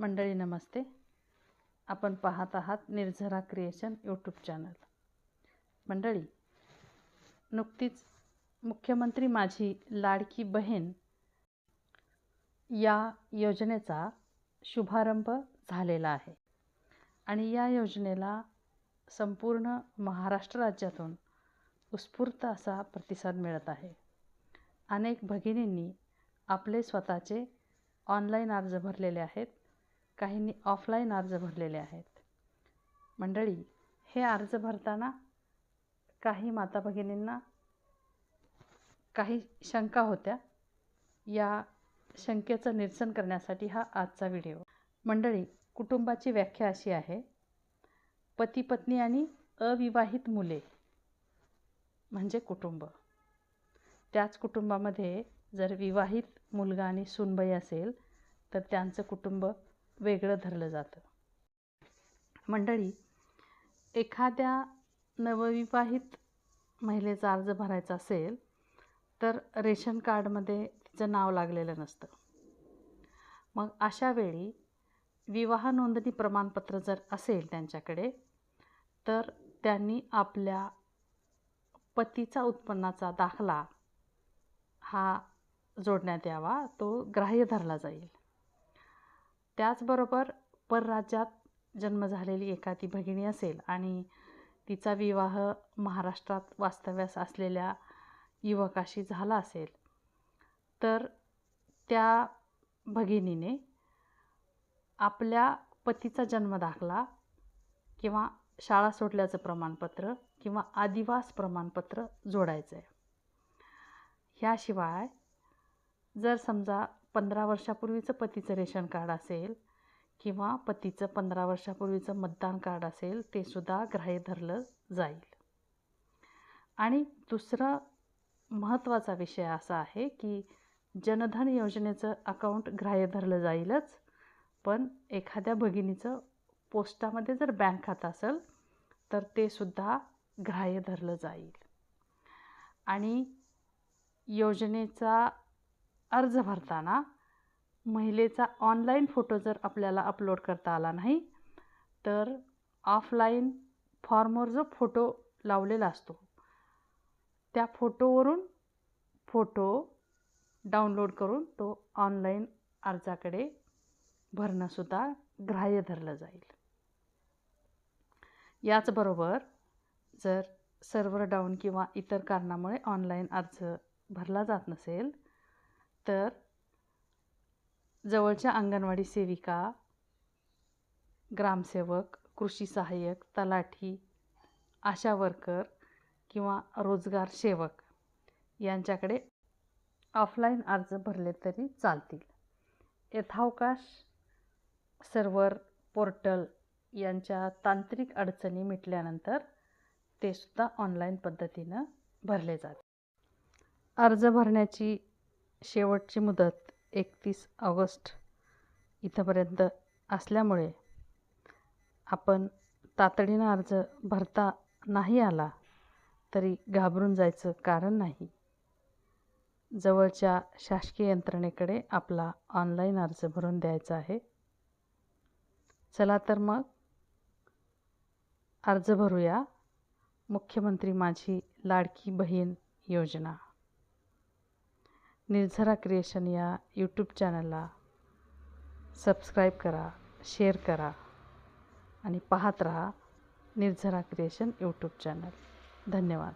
मंडळी नमस्ते. आपण पाहत आहात निर्झरा क्रिएशन यूट्यूब चॅनल मंडळी नुकतीच मुख्यमंत्री माझी लाडकी बहीण या योजनेचा शुभारंभ झालेला आहे. आणि या योजनेला संपूर्ण महाराष्ट्र राज्यातून उत्स्फूर्त असा प्रतिसाद मिळत आहे. अनेक भगिनींनी आपले स्वतःचे ऑनलाईन अर्ज भरलेले आहेत. काहींनी ऑफलाईन अर्ज भरलेले आहेत. मंडळी हे अर्ज भरताना काही माता भगिनींना काही शंका होत्या. या शंकेचं निरसन करण्यासाठी हा आजचा व्हिडिओ. मंडळी कुटुंबाची व्याख्या अशी आहे. पती पत्नी आणि अविवाहित मुले म्हणजे कुटुंब. त्याच कुटुंबामध्ये जर विवाहित मुलगा आणि सुनबाई असेल तर त्यांचं कुटुंब वेगळं धरलं जातं. मंडळी एखाद्या नवविवाहित महिलेचा अर्ज भरायचा असेल तर रेशन कार्डमध्ये तिचं नाव लागलेलं नसतं. मग अशा वेळी विवाह नोंदणी प्रमाणपत्र जर असेल त्यांच्याकडे तर त्यांनी आपल्या पतीचा उत्पन्नाचा दाखला हा जोडण्यात यावा तो ग्राह्य धरला जाईल. त्याचबरोबर परराज्यात जन्म झालेली एखादी भगिनी असेल आणि तिचा विवाह महाराष्ट्रात वास्तव्यास असलेल्या युवकाशी झाला असेल तर त्या भगिनीने आपल्या पतीचा जन्मदाखला किंवा शाळा सोडल्याचं प्रमाणपत्र किंवा आदिवास प्रमाणपत्र जोडायचं आहे ह्याशिवाय जर समजा पंधरा वर्षापूर्वीचं पतीचं रेशन कार्ड असेल किंवा पतीचं पंधरा वर्षापूर्वीचं मतदान कार्ड असेल ते सुद्धा ग्राह्य धरलं जाईल. आणि दुसरा महत्त्वाचा विषय असा आहे की जनधन योजनेचं अकाउंट ग्राह्य धरलं जाईलच पण एखाद्या भगिनीचं पोस्टामध्ये जर बँक खातं असेल तर ते सुद्धा ग्राह्य धरलं जाईल. आणि योजनेचा अर्ज भरताना महिलेचा ऑनलाईन फोटो जर आपल्याला अपलोड करता आला नाही तर ऑफलाईन फॉर्मवर जो फोटो लावलेला असतो त्या फोटोवरून फोटो डाउनलोड करून तो ऑनलाईन अर्जाकडे भरणंसुद्धा ग्राह्य धरलं जाईल. याचबरोबर जर सर्व्हर डाऊन किंवा इतर कारणामुळे ऑनलाईन अर्ज भरला जात नसेल तर जवळच्या अंगणवाडी सेविका ग्रामसेवक कृषी सहाय्यक तलाठी आशा वर्कर किंवा रोजगार सेवक यांच्याकडे ऑफलाईन अर्ज भरले तरी चालतील. यथावकाश सर्व्हर पोर्टल यांच्या तांत्रिक अडचणी मिटल्यानंतर ते सुद्धा ऑनलाईन पद्धतीनं भरले जाते अर्ज भरण्याची शेवटची मुदत एकतीस ऑगस्ट इथंपर्यंत असल्यामुळे आपण तातडीनं अर्ज भरता नाही आला तरी घाबरून जायचं कारण नाही. जवळच्या शासकीय यंत्रणेकडे आपला ऑनलाईन अर्ज भरून द्यायचा आहे. चला तर मग अर्ज भरूया. मुख्यमंत्री माझी लाडकी बहीण योजना. निर्झरा क्रिएशन या यूट्यूब चॅनलला सबस्क्राईब करा शेअर करा आणि पाहत रहा निर्झरा क्रिएशन यूट्यूब चॅनल. धन्यवाद.